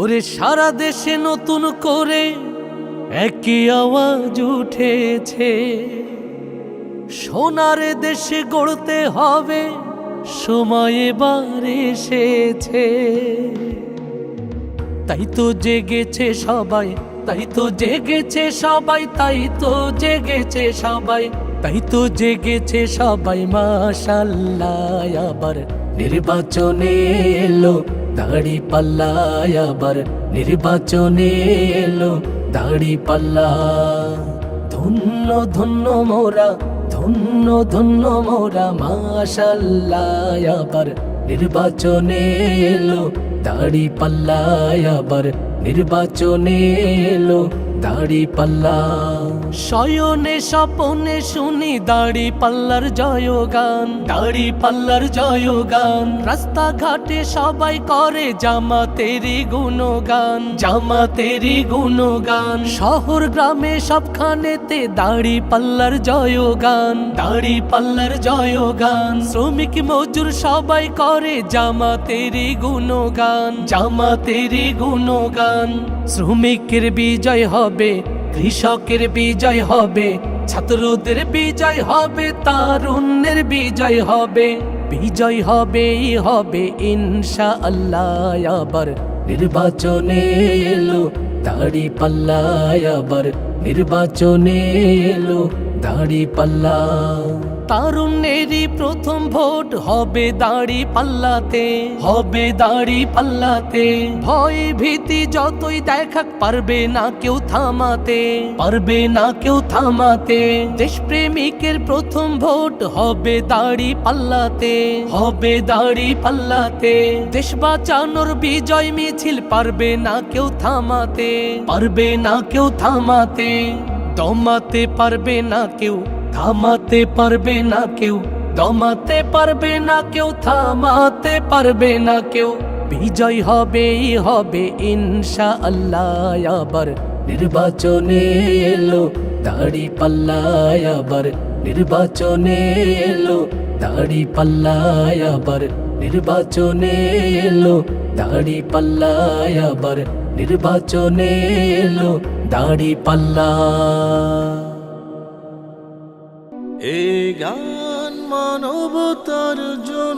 ওরে সারা দেশে নতুন করে একই আওয়াজ উঠেছে। সোনার দেশে গড়তে হবে, সময় এবার এসেছে। তাই তো জেগেছে সবাই, তাই তো জেগেছে সবাই, তাই তো জেগেছে সবাই, তাই তো জেগেছে সবাই, মাশাল্লাহ। আবার নির্বাচনে এলো দাড়ি পাল্লায় আবার নির্বাচনে এলো দাড়ি পাল্লা। ধন্য ধন্য মোরা, ধন্য ধন্য মোরা মাশাল্লাহ নির্বাচনে এলো দাড়ি পাল্লায় আবার নির্বাচনে এলো দাড়ি পাল্লা। শয়নে স্বপনে শুনি দাড়ি পাল্লার জয়গান। দাড়ি পাল্লার জয়গান। রাস্তাঘাটে সবাই করে জামা জামাতেরি গুণগান। জামাতেরি গুণগান। শহর গ্রামে সবখানেতে দাড়ি পাল্লার জয়গান। দাড়ি পাল্লার জয়গান। শ্রমিক মজুর সবাই করে জামা জামাতেরি গুণগান। জামাতেরি গুণগান। শ্রমিকের বিজয় হবে কৃষকের বিজয় হবে, ছাত্রদের বিজয় হবে, তারুণ্যের বিজয় হবে বিজয় হবে হবে ইনশা আল্লাহ নির্বাচনে এলো, দাড়ি পাল্লা আবার নির্বাচনে এলো, দাড়ি পাল্লা তারুণ্যেরই প্রথম ভোট হবে দাড়ি পাল্লাতে, হবে দাড়ি পাল্লাতে। ভয় ভীতি যতই দেখাক পারবে না কেউ থামাতে, পারবে না কেউ থামাতে। দেশপ্রেমিকের প্রথম ভোট হবে দাড়ি পাল্লাতে, হবে দাড়ি পাল্লাতে। দেশ বাঁচানোর বিজয় মিছিল পারবে না কেউ থামাতে, পারবে না কেউ থামাতে। দমাতে পারবে না কেউ থামাতে পারবে না কেউ, দমাতে পারবে না কেউ, থামাতে পারবে না কেউ। বিজয় হবেই হবে ইনশা আল্লাহ আবার। নির্বাচনে এলো, দাড়ি পাল্লায় আবার। নির্বাচনে এলো, দাড়ি পাল্লায় আবার। নির্বাচনে এলো, দাড়ি পাল্লায় আবার। নির্বাচনে এলো, দাড়ি পাল্লা এ গান মানবতার জন্য